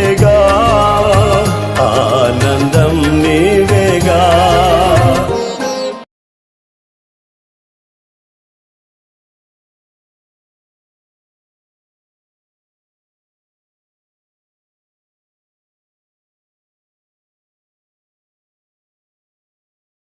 जाएगा